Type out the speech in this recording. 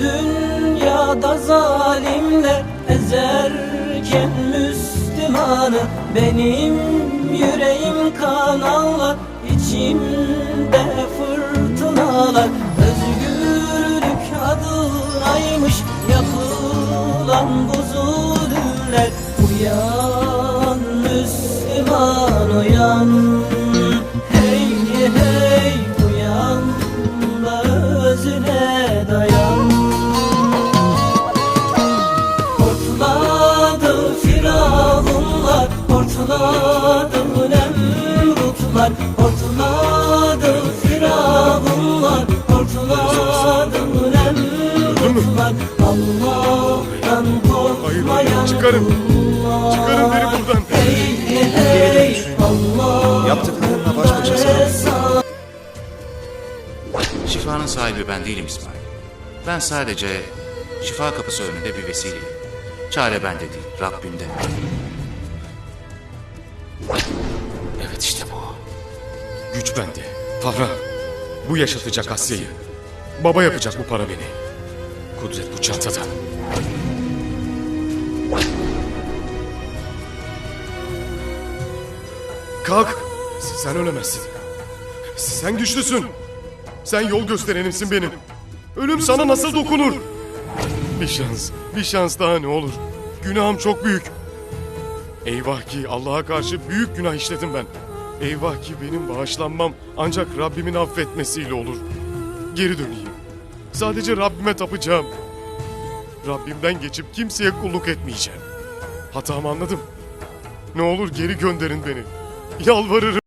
Dünyada zalimler ezerken Müslümanı Benim yüreğim kan ağlar içimde fırtınalar. Özgürlük adınaymış yakılan bu zulümler Uyan Müslüman uyan nemrutlar Hortladı firavunlar Hortladı nemrutlar Allah'tan korkmayan Çıkarın. kullar. Çıkarın beni buradan. Hey hey Allah Yaptıklarına baş başa sal. Şifanın sahibi ben değilim İsmail. Ben sadece şifa kapısı önünde bir vesileyim. Çare bende değil, Rabbimde. Evet işte bu. Güç bende. Para. Bu yaşatacak Asya'yı. Baba yapacak bu para beni. Kudret bu çantada. Kalk. Sen ölemezsin. Sen güçlüsün. Sen yol gösterenimsin benim. Ölüm sana nasıl dokunur? Bir şans, bir şans daha ne olur. Günahım çok büyük. Eyvah ki Allah'a karşı büyük günah işledim ben. Eyvah ki benim bağışlanmam ancak Rabbimin affetmesiyle olur. Geri döneyim. Sadece Rabbime tapacağım. Rabbimden geçip kimseye kulluk etmeyeceğim. Hatamı anladım. Ne olur geri gönderin beni. Yalvarırım.